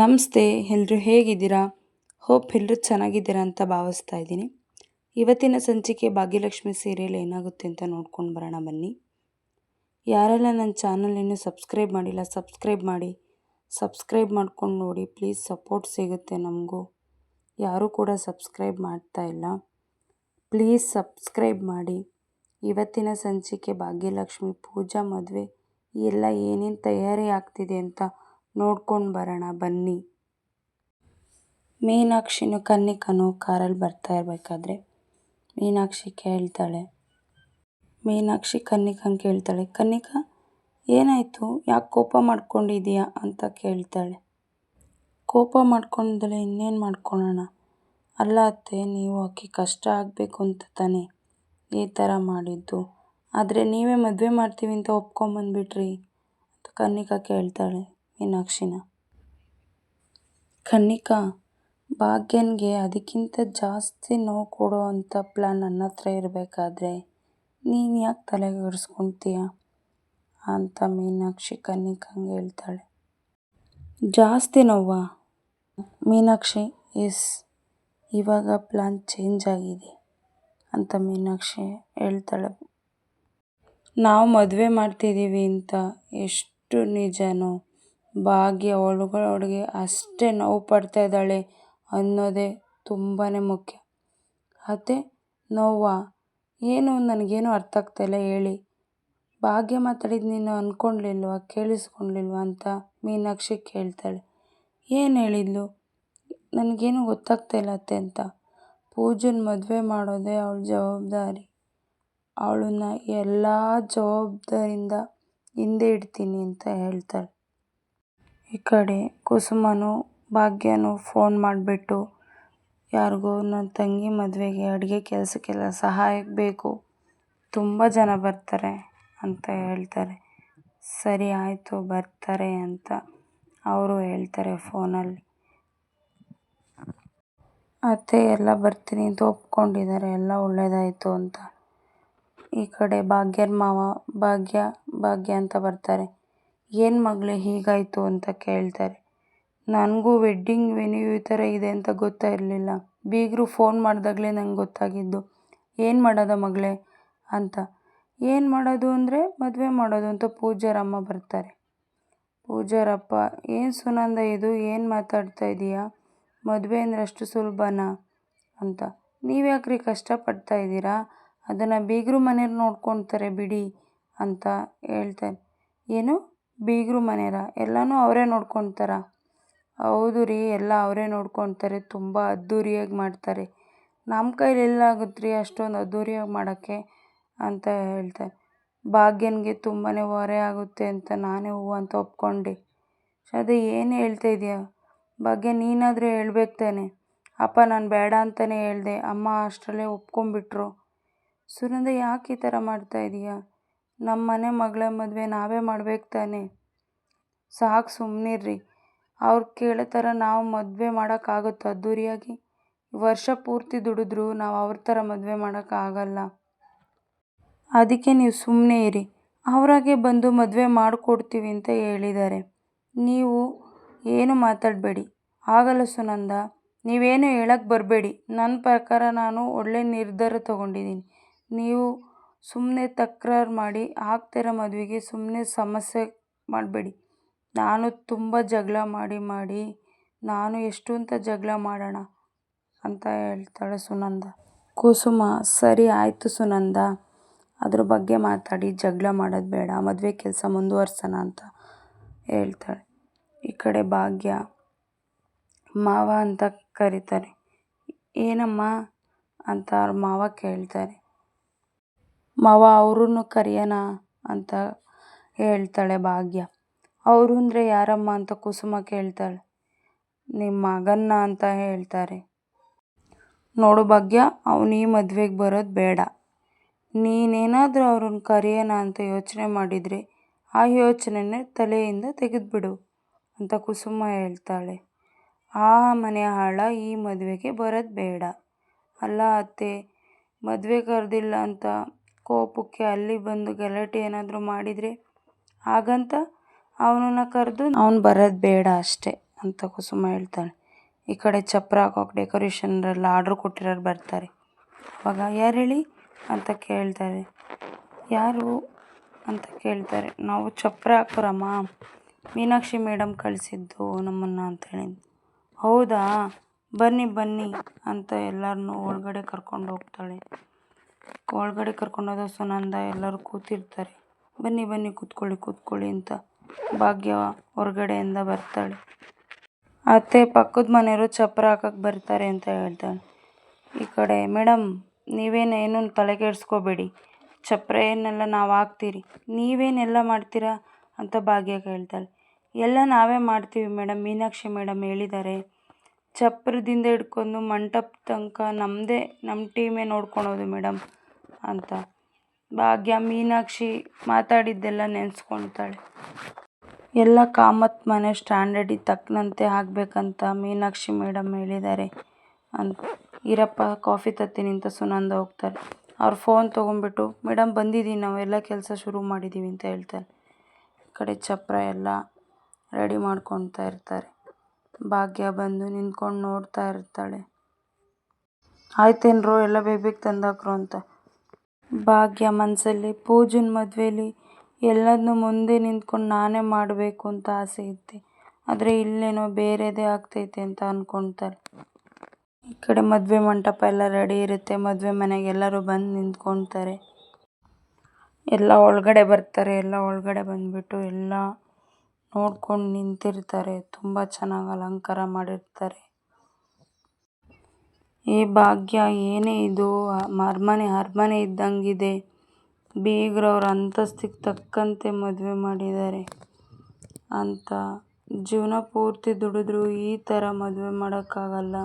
ನಮಸ್ತೆ ಎಲ್ಲರೂ ಹೇಗಿದ್ದೀರಾ? ಹೋಪ್ ಎಲ್ಲರೂ ಚೆನ್ನಾಗಿದ್ದೀರಾ ಅಂತ ಭಾವಿಸ್ತಾ ಇದ್ದೀನಿ. ಇವತ್ತಿನ ಸಂಚಿಕೆ ಭಾಗ್ಯಲಕ್ಷ್ಮಿ ಸೀರಿಯಲ್ ಏನಾಗುತ್ತೆ ಅಂತ ನೋಡ್ಕೊಂಡು ಬರೋಣ ಬನ್ನಿ. ಯಾರೆಲ್ಲ ನನ್ನ ಚಾನಲ್ ಇನ್ನೂ ಸಬ್ಸ್ಕ್ರೈಬ್ ಮಾಡಿಲ್ಲ, ಸಬ್ಸ್ಕ್ರೈಬ್ ಮಾಡಿ. ಸಬ್ಸ್ಕ್ರೈಬ್ ಮಾಡ್ಕೊಂಡು ನೋಡಿ, ಪ್ಲೀಸ್ ಸಪೋರ್ಟ್ ಸಿಗುತ್ತೆ ನಮಗೂ. ಯಾರೂ ಕೂಡ ಸಬ್ಸ್ಕ್ರೈಬ್ ಮಾಡ್ತಾ ಇಲ್ಲ. ಪ್ಲೀಸ್ ಸಬ್ಸ್ಕ್ರೈಬ್ ಮಾಡಿ. ಇವತ್ತಿನ ಸಂಚಿಕೆ ಭಾಗ್ಯಲಕ್ಷ್ಮಿ ಪೂಜಾ ಮದುವೆ. ಎಲ್ಲ ಏನೇನು ತಯಾರಿ ಆಗ್ತಿದೆ ಅಂತ ನೋಡ್ಕೊಂಡು ಬರೋಣ, ಬನ್ನಿ. ಮೀನಾಕ್ಷಿನೂ ಕನ್ನಿಕನೂ ಕಾರಲ್ಲಿ ಬರ್ತಾ ಇರಬೇಕಾದ್ರೆ ಮೀನಾಕ್ಷಿ ಕೇಳ್ತಾಳೆ. ಮೀನಾಕ್ಷಿ ಕನ್ನಿಕಂಗೆ ಕೇಳ್ತಾಳೆ, ಕನ್ನಿಕ, ಏನಾಯಿತು? ಯಾಕೆ ಕೋಪ ಮಾಡ್ಕೊಂಡಿದೀಯಾ ಅಂತ ಕೇಳ್ತಾಳೆ. ಕೋಪ ಮಾಡ್ಕೊಂಡಲೆ ಇನ್ನೇನು ಮಾಡ್ಕೊಳ್ಳೋಣ ಅಲ್ಲ ಅತ್ತೆ, ನೀವು ಆಕೆ ಕಷ್ಟ ಆಗಬೇಕು ಅಂತ ತಾನೇ ಈ ಥರ ಮಾಡಿದ್ದು. ಆದರೆ ನೀವೇ ಮದುವೆ ಮಾಡ್ತೀವಿ ಅಂತ ಒಪ್ಕೊಂಬಂದ್ಬಿಟ್ರಿ ಅಂತ ಕನ್ನಿಕ ಕೇಳ್ತಾಳೆ. ಮೀನಾಕ್ಷಿನ. ಕನ್ನಿಕಾ, ಭಾಗ್ಯನ್ಗೆ ಅದಕ್ಕಿಂತ ಜಾಸ್ತಿ ನೋವು ಕೊಡೋ ಅಂಥ ಪ್ಲ್ಯಾನ್ ನನ್ನ ಹತ್ರ ಇರಬೇಕಾದ್ರೆ ನೀನು ಯಾಕೆ ತಲೆಗೆಡಿಸ್ಕೊತೀಯ ಅಂತ ಮೀನಾಕ್ಷಿ ಕನ್ನಿಕಂಗೆ ಹೇಳ್ತಾಳೆ. ಜಾಸ್ತಿ ನೋವಾ? ಮೀನಾಕ್ಷಿ ಎಸ್ ಇವಾಗ ಪ್ಲ್ಯಾನ್ ಚೇಂಜ್ ಆಗಿದೆ ಅಂತ ಮೀನಾಕ್ಷಿ ಹೇಳ್ತಾಳೆ. ನಾವು ಮದುವೆ ಮಾಡ್ತಿದ್ದೀವಿ ಅಂತ ಎಷ್ಟು ನಿಜನೋ ಭಾಗ್ಯ ಒಳಗೊಳಗೆ ಅಷ್ಟೇ ನೋವು ಪಡ್ತಾ ಇದ್ದಾಳೆ ಅನ್ನೋದೇ ತುಂಬಾ ಮುಖ್ಯ. ಅತ್ತೆ ನೋವಾ ಏನು ನನಗೇನು ಅರ್ಥ ಆಗ್ತಾಯಿಲ್ಲ ಹೇಳಿ. ಭಾಗ್ಯ ಮಾತಾಡಿದ್ದು ನೀನು ಅಂದ್ಕೊಂಡ್ಲಿಲ್ವ ಕೇಳಿಸ್ಕೊಂಡ್ಲಿಲ್ವ ಅಂತ ಮೀನಾಕ್ಷಿ ಕೇಳ್ತಾಳೆ. ಏನು ಹೇಳಿದ್ಲು? ನನಗೇನು ಗೊತ್ತಾಗ್ತಾಯಿಲ್ಲ ಅತ್ತೆ ಅಂತ. ಪೂಜನ ಮದುವೆ ಮಾಡೋದೇ ಅವಳ ಜವಾಬ್ದಾರಿ. ಅವಳನ್ನ ಎಲ್ಲ ಜವಾಬ್ದಾರಿಯಿಂದ ಹಿಂದೆ ಇಡ್ತೀನಿ ಅಂತ ಹೇಳ್ತಾಳೆ. ಈ ಕಡೆ ಕುಸುಮನು ಭಾಗ್ಯನು ಫೋನ್ ಮಾಡಿಬಿಟ್ಟು, ಯಾರಿಗೋ ನನ್ನ ತಂಗಿ ಮದುವೆಗೆ ಅಡುಗೆ ಕೆಲಸಕ್ಕೆಲ್ಲ ಸಹಾಯಕ್ಕೆ ಬೇಕು. ತುಂಬ ಜನ ಬರ್ತಾರೆ ಅಂತ ಹೇಳ್ತಾರೆ. ಸರಿ ಆಯಿತು, ಬರ್ತಾರೆ ಅಂತ ಅವರು ಹೇಳ್ತಾರೆ ಫೋನಲ್ಲಿ ಅತ್ತೆ, ಎಲ್ಲ ಬರ್ತೀನಿ ಅಂತ ಒಪ್ಕೊಂಡಿದ್ದಾರೆ ಎಲ್ಲ ಒಳ್ಳೇದಾಯಿತು ಅಂತ. ಈ ಕಡೆ ಭಾಗ್ಯರ ಮಾವ, ಭಾಗ್ಯ ಭಾಗ್ಯ ಅಂತ ಬರ್ತಾರೆ. ಏನು ಮಗಳೇ ಹೀಗಾಯಿತು ಅಂತ ಕೇಳ್ತಾರೆ. ನನಗೂ ವೆಡ್ಡಿಂಗ್ ವೆನ್ಯೂ ಈ ಥರ ಇದೆ ಅಂತ ಗೊತ್ತಾಗಿರಲಿಲ್ಲ ಬೀಗರು ಫೋನ್ ಮಾಡಿದಾಗಲೇ ನಂಗೆ ಗೊತ್ತಾಗಿದ್ದು. ಏನು ಮಾಡೋದ ಮಗಳೇ ಅಂತ. ಏನು ಮಾಡೋದು ಅಂದರೆ ಮದುವೆ ಮಾಡೋದು ಅಂತ ಪೂಜಾರಮ್ಮ ಬರ್ತಾರೆ. ಪೂಜಾರಪ್ಪ, ಏನು ಸುನಂದ ಇದು? ಏನು ಮಾತಾಡ್ತಾ ಇದೀಯಾ? ಮದುವೆ ಅಂದರೆ ಅಷ್ಟು ಸುಲಭನಾ? ಅಂತ. ನೀವು ಯಾಕ್ರಿ ಕಷ್ಟಪಡ್ತಾ ಇದ್ದೀರಾ ಅದನ್ನು ಬೀಗರು ಮನೆಯವ್ರು ನೋಡ್ಕೊತಾರೆ ಬಿಡಿ ಅಂತ ಹೇಳ್ತಾರೆ. ಏನು? ಬೀಗರು ಮನೆಯವರ. ಎಲ್ಲನೂ ಅವರೇ ನೋಡ್ಕೊತಾರೆ. ಹೌದು ರೀ, ಎಲ್ಲ ಅವರೇ ನೋಡ್ಕೊತಾರೆ. ತುಂಬ ಅದ್ಧೂರಿಯಾಗಿ ಮಾಡ್ತಾರೆ. ನಮ್ಮ ಕೈಲಿ ಎಲ್ಲಾಗುತ್ತೆ ರೀ ಅಷ್ಟೊಂದು ಅದ್ಧೂರಿಯಾಗಿ ಮಾಡೋಕ್ಕೆ ಅಂತ ಹೇಳ್ತಾರೆ. ಭಾಗ್ಯನಿಗೆ ತುಂಬಾ ಹೊರೆ ಆಗುತ್ತೆ ಅಂತ ನಾನೇ ಹೂವು ಅಂತ ಒಪ್ಕೊಂಡೆ. ಅದೇ ಏನು ಹೇಳ್ತಾ ಇದೀಯ? ಭಾಗ್ಯ, ನೀನಾದರೂ ಹೇಳ್ಬೇಕು ತಾನೆ. ಅಪ್ಪ, ನಾನು ಬೇಡ ಅಂತಲೇ ಹೇಳಿದೆ. ಅಮ್ಮ ಅಷ್ಟರಲ್ಲೇ ಒಪ್ಕೊಂಡ್ಬಿಟ್ರು. ಸುನಂದ, ಯಾಕೆ ಈ ಥರ ಮಾಡ್ತಾ ಇದೀಯ? ನಮ್ಮ ಮನೆ ಮಗಳ ಮದುವೆ ನಾವೇ ಮಾಡ್ಬೇಕು ತಾನೆ. ಸಾಕು ಸುಮ್ಮನಿರ್ರಿ ಅವ್ರು ಕೇಳೋ ನಾವು ಮದುವೆ ಮಾಡೋಕ್ಕಾಗುತ್ತೆ ಅದ್ದೂರಿಯಾಗಿ? ವರ್ಷ ಪೂರ್ತಿ ದುಡಿದ್ರು ನಾವು ಅವ್ರ ಥರ ಮದುವೆ ಮಾಡೋಕ್ಕಾಗಲ್ಲ ಅದಕ್ಕೆ ನೀವು ಸುಮ್ಮನೆ ಇರಿ. ಅವರಾಗೆ ಬಂದು ಮದುವೆ ಮಾಡಿಕೊಡ್ತೀವಿ ಅಂತ ಹೇಳಿದ್ದಾರೆ ನೀವು ಏನು ಮಾತಾಡಬೇಡಿ. ಆಗಲ್ಲ ಸುನಂದ, ನೀವೇನು ಹೇಳಕ್ಕೆ ಬರಬೇಡಿ. ನನ್ನ ಪ್ರಕಾರ ನಾನು ಒಳ್ಳೆಯ ನಿರ್ಧಾರ ತಗೊಂಡಿದ್ದೀನಿ ನೀವು ಸುಮ್ಮನೆ ತಕ್ರಾರು ಮಾಡಿ, ಆಗ್ತಿರೋ ಮದುವೆಗೆ ಸುಮ್ಮನೆ ಸಮಸ್ಯೆ ಮಾಡಬೇಡಿ. ನಾನು ತುಂಬ ಜಗಳ ಮಾಡಿ ಮಾಡಿ, ನಾನು ಎಷ್ಟು ಅಂತ ಜಗಳ ಮಾಡೋಣ? ಅಂತ ಹೇಳ್ತಾಳೆ ಸುನಂದ. ಕುಸುಮ, ಸರಿ ಆಯಿತು ಸುನಂದ. ಅದ್ರ ಬಗ್ಗೆ ಮಾತಾಡಿ, ಜಗಳ ಮಾಡೋದು ಬೇಡ, ಮದುವೆ ಕೆಲಸ ಮುಂದುವರ್ಸೋಣ ಅಂತ ಹೇಳ್ತಾಳೆ. ಈ ಕಡೆ ಭಾಗ್ಯ, ಮಾವ ಅಂತ ಕರೀತಾರೆ. ಏನಮ್ಮ? ಅಂತ ಅವ್ರ ಮಾವ ಕೇಳ್ತಾರೆ. ಮಾವ ಅವ್ರನ್ನು ಕರಿಯೋಣ ಅಂತ ಹೇಳ್ತಾಳೆ ಭಾಗ್ಯ. ಅವರು ಅಂದರೆ ಯಾರಮ್ಮ ಅಂತ ಕುಸುಮ ಕೇಳ್ತಾಳೆ. ನಿಮ್ಮ ಮಗನ್ನ ಅಂತ ಹೇಳ್ತಾರೆ. ನೋಡು ಭಾಗ್ಯ, ಅವನು ಈ ಮದುವೆಗೆ ಬರೋದು ಬೇಡ. ನೀನೇನಾದರೂ ಅವ್ರನ್ನ ಕರೆಯೋಣ ಅಂತ ಯೋಚನೆ ಮಾಡಿದರೆ ಆ ಯೋಚನೆನೇ ತಲೆಯಿಂದ ತೆಗೆದುಬಿಡು ಅಂತ ಕುಸುಮ ಹೇಳ್ತಾಳೆ. ಆ ಮನೆ ಹಾಳ ಈ ಮದುವೆಗೆ ಬರೋದು ಬೇಡ. ಅಲ್ಲ ಅತ್ತೆ, ಮದುವೆ ಕರೆದಿಲ್ಲ ಅಂತ ಕೋಪಕ್ಕೆ ಅಲ್ಲಿ ಬಂದು ಗಲಾಟೆ ಏನಾದರೂ ಮಾಡಿದರೆ ಹಾಗಂತ ಅವನನ್ನ ಕರೆದು ಅವ್ನು ಬರೋದು ಬೇಡ ಅಷ್ಟೇ ಅಂತ ಕುಸುಮ ಹೇಳ್ತಾಳೆ. ಈ ಕಡೆ ಚಪ್ರ ಹಾಕೋಕೆ ಡೆಕೋರೇಷನ್ರೆಲ್ಲ ಆರ್ಡ್ರ್ ಕೊಟ್ಟಿರೋರು ಬರ್ತಾರೆ. ಅವಾಗ, ಯಾರು ಹೇಳಿ? ಅಂತ ಕೇಳ್ತಾರೆ. ಯಾರು? ಅಂತ ಕೇಳ್ತಾರೆ. ನಾವು ಚಪ್ರ ಹಾಕೋರಮ್ಮ? ಮೀನಾಕ್ಷಿ ಮೇಡಮ್ ಕಳಿಸಿದ್ದು ನಮ್ಮನ್ನು ಅಂತ ಹೌದಾ? ಬನ್ನಿ ಬನ್ನಿ ಅಂತ ಎಲ್ಲರನ್ನೂ ಒಳಗಡೆ ಕರ್ಕೊಂಡು ಹೋಗ್ತಾಳೆ. ಒಳಗಡೆ ಕರ್ಕೊಂಡೋದ ಸುನಂದ ಎಲ್ಲರೂ ಕೂತಿರ್ತಾರೆ. ಬನ್ನಿ ಬನ್ನಿ, ಕೂತ್ಕೊಳ್ಳಿ ಕೂತ್ಕೊಳ್ಳಿ ಅಂತ ಭಾಗ್ಯ ಹೊರಗಡೆಯಿಂದ ಬರ್ತಾಳೆ. ಅತ್ತೆ ಪಕ್ಕದ ಮನೆಯವರು ಚಪ್ಪರ ಹಾಕಕ್ಕೆ ಬರ್ತಾರೆ ಅಂತ ಹೇಳ್ತಾಳೆ. ಈ ಕಡೆ ಮೇಡಮ್ ನೀವೇನು ಏನೂ ತಲೆ ಕೆಡಿಸ್ಕೋಬೇಡಿ ಚಪ್ಪರ ಏನೆಲ್ಲ ನಾವು ಹಾಕ್ತೀರಿ. ನೀವೇನೆಲ್ಲ ಮಾಡ್ತೀರಾ? ಅಂತ ಭಾಗ್ಯ ಕೇಳ್ತಾಳೆ. ಎಲ್ಲ ನಾವೇ ಮಾಡ್ತೀವಿ ಮೇಡಮ್ ಮೀನಾಕ್ಷಿ ಮೇಡಮ್ ಹೇಳಿದ್ದಾರೆ. ಚಪ್ರದಿಂದ ಹಿಡ್ಕೊಂಡು ಮಂಟಪ ತನಕ ನಮ್ಮದೇ ನಮ್ಮ ಟೀಮೇ ನೋಡ್ಕೊಳೋದು ಮೇಡಮ್ ಅಂತ. ಭಾಗ್ಯ ಮೀನಾಕ್ಷಿ ಮಾತಾಡಿದ್ದೆಲ್ಲ ನೆನೆಸ್ಕೊತಾಳೆ ಎಲ್ಲ ಕಾಮತ್ ಮನೆ ಸ್ಟ್ಯಾಂಡರ್ಡಿಗೆ ತಕ್ಕನಂತೆ ಆಗಬೇಕಂತ ಮೀನಾಕ್ಷಿ ಮೇಡಮ್ ಹೇಳಿದ್ದಾರೆ ಅಂತ. ಈರಪ್ಪ ಕಾಫಿ ತತ್ತೀನಿ ಅಂತ ಸುನಂದ ಹೋಗ್ತಾರೆ ಅವ್ರ ಫೋನ್ ತೊಗೊಂಡ್ಬಿಟ್ಟು ಮೇಡಮ್ ಬಂದಿದ್ದೀವಿ ಎಲ್ಲ ಕೆಲಸ ಶುರು ಮಾಡಿದ್ದೀವಿ ಅಂತ ಹೇಳ್ತಾರೆ ಈ ಕಡೆ ಚಪ್ರ ಎಲ್ಲ ರೆಡಿ ಮಾಡ್ಕೊತಾ ಇರ್ತಾರೆ. ಭಾಗ್ಯ ಬಂದು ನಿಂತ್ಕೊಂಡು ನೋಡ್ತಾ ಇರ್ತಾಳೆ. ಆಯ್ತೇನ್ರೋ, ಎಲ್ಲ ಬೇಗ ಬೇಗ ತಂದಾಕ್ರು ಅಂತ. ಭಾಗ್ಯ ಮನಸ್ಸಲ್ಲಿ ಪೂಜನ್ ಮದ್ವೆಲಿ ಎಲ್ಲದನ್ನೂ ಮುಂದೆ ನಿಂತ್ಕೊಂಡು ನಾನೇ ಮಾಡಬೇಕು ಅಂತ ಆಸೆ ಇತ್ತೆ. ಆದರೆ ಇಲ್ಲೇನೋ ಬೇರೆದೇ ಆಗ್ತೈತೆ ಅಂತ ಅಂದ್ಕೊಳ್ತಾರೆ ಈ ಕಡೆ ಮದುವೆ ಮಂಟಪ ಎಲ್ಲ ರೆಡಿ ಇರುತ್ತೆ. ಮದುವೆ ಮನೆಗೆ ಎಲ್ಲರೂ ಬಂದು ನಿಂತ್ಕೊಳ್ತಾರೆ ಎಲ್ಲ ಒಳಗಡೆ ಬರ್ತಾರೆ. ಎಲ್ಲ ಒಳಗಡೆ ಬಂದುಬಿಟ್ಟು ಎಲ್ಲ ನೋಡ್ಕೊಂಡು ನಿಂತಿರ್ತಾರೆ. ತುಂಬಾ ಚೆನ್ನಾಗಿ ಅಲಂಕಾರ ಮಾಡಿರ್ತಾರೆ. ಈ ಭಾಗ್ಯ ಏನೇ ಇದು ಅರಮನೆ ಅರಮನೆ ಇದ್ದಂಗಿದೆ. ಬೀಗ್ರವ್ರ ಅಂತಸ್ತಿಗೆ ತಕ್ಕಂತೆ ಮದುವೆ ಮಾಡಿದ್ದಾರೆ ಅಂತ. ಜೀವನ ಪೂರ್ತಿ ದುಡಿದ್ರು ಈ ಥರ ಮದುವೆ ಮಾಡೋಕ್ಕಾಗಲ್ಲ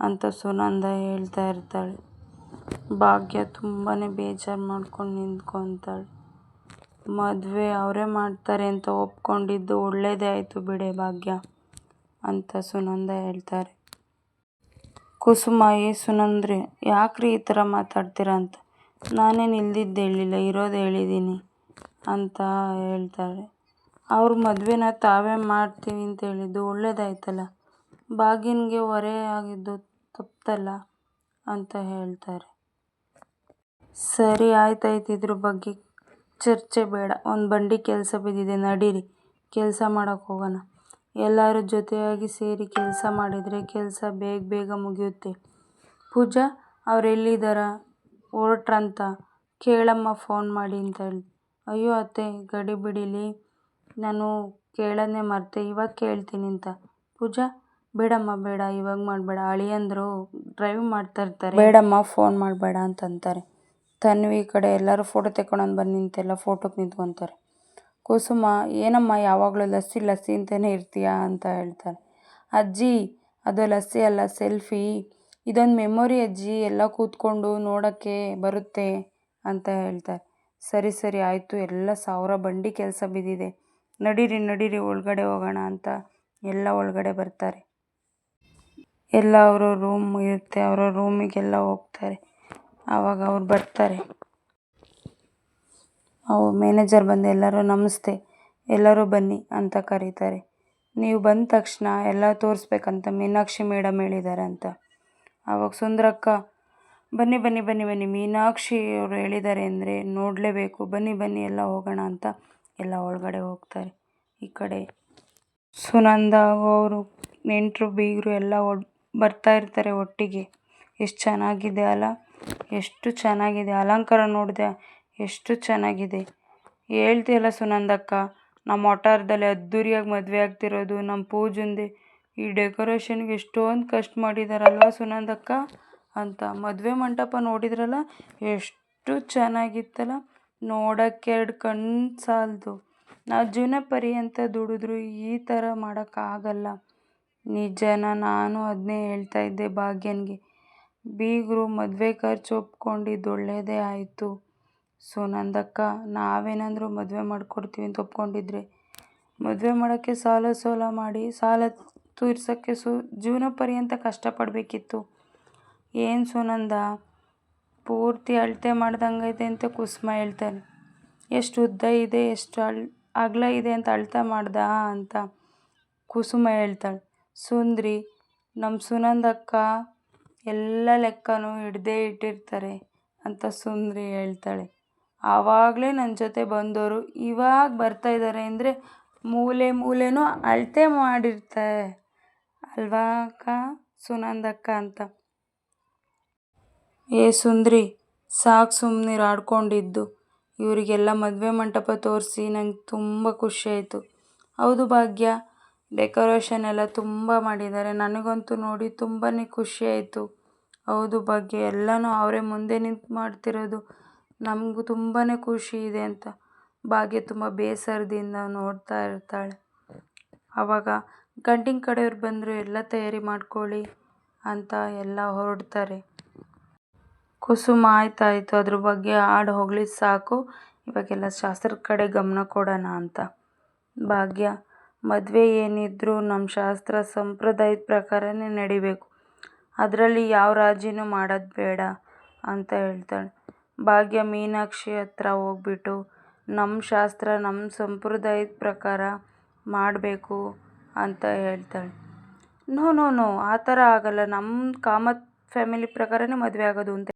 ಅಂತ ಸುನಂದ ಹೇಳ್ತಾ ಇರ್ತಾಳೆ. ಭಾಗ್ಯ ತುಂಬಾ ಬೇಜಾರು ಮಾಡ್ಕೊಂಡು ನಿಂತ್ಕೊತಾಳೆ. ಮದುವೆ ಅವರೇ ಮಾಡ್ತಾರೆ ಅಂತ ಒಪ್ಕೊಂಡಿದ್ದು ಒಳ್ಳೆಯದೇ ಆಯಿತು ಬಿಡೆ ಭಾಗ್ಯ ಅಂತ ಸುನಂದ ಹೇಳ್ತಾರೆ. ಕುಸುಮ, ಏ ಸುನಂದ್ರೆ, ಯಾಕ್ರಿ ಈ ಥರ ಮಾತಾಡ್ತೀರ ಅಂತ. ನಾನೇನು ಇಲ್ದಿದ್ದು ಹೇಳಿಲ್ಲ, ಇರೋದು ಹೇಳಿದ್ದೀನಿ ಅಂತ ಹೇಳ್ತಾಳೆ ಅವ್ರ ಮದುವೆನ ತಾವೇ ಮಾಡ್ತೀವಿ ಅಂತ ಹೇಳಿದ್ದು ಒಳ್ಳೇದಾಯ್ತಲ್ಲ. ಬಾಗಿನಿಗೆ ಹೊರೆ ಆಗಿದ್ದು ತಪ್ಪಲ್ಲ ಅಂತ ಹೇಳ್ತಾರೆ. ಸರಿ, ಆಯ್ತಾಯ್ತು ಇದ್ರ ಬಗ್ಗೆ ಚರ್ಚೆ ಬೇಡ. ಒಂದು ಬಂಡಿ ಕೆಲಸ ಬಿದ್ದಿದೆ, ನಡೀರಿ. ಕೆಲಸ ಮಾಡೋಕೆ ಹೋಗೋಣ. ಎಲ್ಲರೂ ಜೊತೆಯಾಗಿ ಸೇರಿ ಕೆಲಸ ಮಾಡಿದರೆ ಕೆಲಸ ಬೇಗ ಬೇಗ ಮುಗಿಯುತ್ತೆ. ಪೂಜಾ, ಅವ್ರು ಎಲ್ಲಿದ್ದಾರ ಹೊರಟ್ರಂತ ಕೇಳಮ್ಮ ಫೋನ್ ಮಾಡಿ ಅಂತ ಹೇಳಿ. ಅಯ್ಯೋ ಅತ್ತೆ, ಗಡಿ ಬಿಡಿಲಿ. ನಾನು ಕೇಳೋದನ್ನೇ ಮರ್ತೆ. ಇವಾಗ ಕೇಳ್ತೀನಿ ಅಂತ. ಪೂಜಾ, ಬೇಡಮ್ಮ, ಬೇಡ. ಇವಾಗ ಮಾಡಬೇಡ. ಅಳಿಯಂದರು ಡ್ರೈವ್ ಮಾಡ್ತಾ ಇರ್ತಾರೆ. ಬೇಡಮ್ಮ ಫೋನ್ ಮಾಡಬೇಡ ಅಂತಂತಾರೆ ತನ್ವಿ ಕಡೆ ಎಲ್ಲರೂ ಫೋಟೋ ತೆಕ್ಕೊಳೋಣ ಬನ್ನಿ ನಿಂತೆಲ್ಲ ಫೋಟೋಗೆ ನಿಂತ್ಕೊತಾರೆ ಕುಸುಮ, ಏನಮ್ಮ ಯಾವಾಗಲೂ ಲಸ್ಸಿ ಲಸ್ಸಿ ಅಂತಲೇ ಇರ್ತೀಯಾ? ಅಂತ ಹೇಳ್ತಾರೆ. ಅಜ್ಜಿ, ಅದು ಲಸ್ಸಿ ಅಲ್ಲ, ಸೆಲ್ಫಿ. ಇದೊಂದು ಮೆಮೊರಿ ಅಜ್ಜಿ, ಎಲ್ಲ ಕೂತ್ಕೊಂಡು ನೋಡೋಕ್ಕೆ ಬರುತ್ತೆ ಅಂತ ಹೇಳ್ತಾರೆ. ಸರಿ ಸರಿ, ಆಯಿತು, ಎಲ್ಲ ಸಾವಿರ ಬಂಡಿ ಕೆಲಸ ಬಿದ್ದಿದೆ. ನಡೀರಿ ನಡೀರಿ, ಒಳಗಡೆ ಹೋಗೋಣ ಅಂತ ಎಲ್ಲ ಒಳಗಡೆ ಬರ್ತಾರೆ. ಎಲ್ಲ ಅವರ ರೂಮ್ ಇರುತ್ತೆ, ಅವರ ರೂಮಿಗೆಲ್ಲ ಹೋಗ್ತಾರೆ. ಆವಾಗ ಅವ್ರು ಬರ್ತಾರೆ. ಅವು ಮ್ಯಾನೇಜರ್ ಬಂದು ಎಲ್ಲರೂ, ನಮಸ್ತೆ, ಎಲ್ಲರೂ ಬನ್ನಿ ಅಂತ ಕರೀತಾರೆ. ನೀವು ಬಂದ ತಕ್ಷಣ ಎಲ್ಲ ತೋರಿಸ್ಬೇಕಂತ ಮೀನಾಕ್ಷಿ ಮೇಡಮ್ ಹೇಳಿದ್ದಾರೆ ಅಂತ. ಆವಾಗ ಸುಂದರಕ್ಕ, ಬನ್ನಿ ಬನ್ನಿ ಬನ್ನಿ ಬನ್ನಿ, ಮೀನಾಕ್ಷಿ ಅವರು ಹೇಳಿದ್ದಾರೆ ಅಂದರೆ ನೋಡಲೇಬೇಕು. ಬನ್ನಿ ಬನ್ನಿ, ಎಲ್ಲ ಹೋಗೋಣ ಅಂತ ಎಲ್ಲ ಒಳಗಡೆ ಹೋಗ್ತಾರೆ. ಈ ಕಡೆ ಸುನಂದ ಅವರು, ನೆಂಟರು, ಬೀಗರು ಎಲ್ಲ ಬರ್ತಾ ಇರ್ತಾರೆ ಒಟ್ಟಿಗೆ. ಎಷ್ಟು ಚೆನ್ನಾಗಿದೆ ಅಲ್ಲ. ಎಷ್ಟು ಚೆನ್ನಾಗಿದೆ, ಅಲಂಕಾರ ನೋಡಿದೆ, ಎಷ್ಟು ಚೆನ್ನಾಗಿದೆ. ಹೇಳ್ತಿಯಲ್ಲ ಸುನಂದಕ್ಕ, ನಮ್ಮ ವಠಾರದಲ್ಲಿ ಅದ್ದೂರಿಯಾಗಿ ಮದುವೆ ಆಗ್ತಿರೋದು, ನಮ್ಮ ಪೂಜಂದೆ ಈ ಡೆಕೋರೇಷನ್ಗೆ ಎಷ್ಟೊಂದು ಕಷ್ಟ ಮಾಡಿದಾರಲ್ವ ಸುನಂದಕ್ಕ ಅಂತ. ಮದುವೆ ಮಂಟಪ ನೋಡಿದ್ರಲ್ಲ, ಎಷ್ಟು ಚೆನ್ನಾಗಿತ್ತಲ್ಲ. ನೋಡೋಕ್ಕೆ ಎರಡು ಕಣ್ಣು ಸಾಲದು. ನಾವು ಜೀವನ ಪರ್ಯಂತ ದುಡಿದ್ರು ಈ ಥರ ಮಾಡೋಕ್ಕಾಗಲ್ಲ. ನಿಜನ ನಾನು ಅದನ್ನೇ ಹೇಳ್ತಾ ಇದ್ದೆ ಭಾಗ್ಯನಿಗೆ. ಬೀಗರು ಮದುವೆ ಖರ್ಚು ಒಪ್ಕೊಂಡಿದ್ದು ಒಳ್ಳೆಯದೇ ಆಯಿತು. ಸುನಂದಕ್ಕ ನಾವೇನಾದರೂ ಮದುವೆ ಮಾಡಿಕೊಡ್ತೀವಿ ಅಂತ ಒಪ್ಕೊಂಡಿದ್ರೆ, ಮದುವೆ ಮಾಡೋಕ್ಕೆ ಸಾಲ ಸೋಲ ಮಾಡಿ, ಸಾಲ ತೀರ್ಸೋಕ್ಕೆ ಸು, ಜೀವನ ಪರ್ಯಂತ ಕಷ್ಟಪಡಬೇಕಿತ್ತು. ಏನು ಸುನಂದ ಪೂರ್ತಿ ಅಳತೆ ಮಾಡ್ದಂಗೈತೆ ಅಂತ ಕುಸುಮ ಹೇಳ್ತಾನೆ. ಎಷ್ಟು ಉದ್ದ ಇದೆ, ಎಷ್ಟು ಅಳ್, ಅಗಲ ಇದೆ ಅಂತ ಅಳ್ತಾ ಮಾಡ್ದ ಅಂತ ಕುಸುಮ ಹೇಳ್ತಾಳೆ. ಸುಂದ್ರಿ ನಮ್ಮ ಸುನಂದಕ್ಕ ಎಲ್ಲ ಲೆಕ್ಕನೂ ಹಿಡ್ದೇ ಇಟ್ಟಿರ್ತಾರೆ ಅಂತ ಸುಂದ್ರಿ ಹೇಳ್ತಾಳೆ. ಆವಾಗಲೇ ನನ್ನ ಜೊತೆ ಬಂದವರು ಇವಾಗ ಬರ್ತಾ ಇದ್ದಾರೆ ಅಂದರೆ ಮೂಲೆ ಮೂಲೆನೂ ಅಳತೆ ಮಾಡಿರ್ತಾರೆ ಅಲ್ವಾ ಅಕ್ಕ? ಸುನಂದಕ್ಕ ಅಂತ. ಏ ಸುಂದ್ರಿ, ಸಾಕು ಸುಮ್ಮನಿರು ಆಡ್ಕೊಂಡಿದ್ದು. ಇವರಿಗೆಲ್ಲ ಮದುವೆ ಮಂಟಪ ತೋರಿಸಿ ನಂಗೆ ತುಂಬ ಖುಷಿ ಆಯಿತು. ಹೌದು ಭಾಗ್ಯ ಡೆಕೋರೇಷನ್ ಎಲ್ಲ ತುಂಬ ಮಾಡಿದ್ದಾರೆ. ನನಗಂತೂ ನೋಡಿ ತುಂಬಾ ಖುಷಿ ಆಯಿತು. ಹೌದು ಭಾಗ್ಯ, ಎಲ್ಲನೂ ಅವರೇ ಮುಂದೆ ನಿಂತು ಮಾಡ್ತಿರೋದು ನಮಗೂ ತುಂಬಾ ಖುಷಿ ಇದೆ ಅಂತ. ಭಾಗ್ಯ ತುಂಬ ಬೇಸರದಿಂದ ನೋಡ್ತಾ ಇರ್ತಾಳೆ. ಆವಾಗ ಗಂಡಿನ ಕಡೆಯವ್ರು ಬಂದರು, ಎಲ್ಲ ತಯಾರಿ ಮಾಡ್ಕೊಳ್ಳಿ ಅಂತ ಎಲ್ಲ ಹೊರಡ್ತಾರೆ. ಕುಸುಮ ಆಯ್ತಾಯಿತು. ಅದ್ರ ಬಗ್ಗೆ ಹಾಡು ಹೋಗಲಿ ಸಾಕು. ಇವಾಗೆಲ್ಲ ಶಾಸ್ತ್ರದ ಕಡೆ ಗಮನ ಕೊಡೋಣ ಅಂತ. ಭಾಗ್ಯ ಮದುವೆ ಏನಿದ್ದರೂ ನಮ್ಮ ಶಾಸ್ತ್ರ ಸಂಪ್ರದಾಯದ ಪ್ರಕಾರನೇ ನಡಿಬೇಕು. ಅದರಲ್ಲಿ ಯಾವ ರಾಜಿನೂ ಮಾಡೋದು ಬೇಡ ಅಂತ ಹೇಳ್ತಾಳೆ. ಭಾಗ್ಯ ಮೀನಾಕ್ಷಿ ಹತ್ರ ಹೋಗ್ಬಿಟ್ಟು ನಮ್ಮ ಶಾಸ್ತ್ರ ನಮ್ಮ ಸಂಪ್ರದಾಯದ ಪ್ರಕಾರ ಮಾಡಬೇಕು ಅಂತ ಹೇಳ್ತಾಳೆ. ನೋ ನೋ ನೋ, ಆ ಥರ ಆಗಲ್ಲ. ನಮ್ಮ ಕಾಮತ್ ಫ್ಯಾಮಿಲಿ ಪ್ರಕಾರನೇ ಮದುವೆ ಆಗೋದು ಅಂತ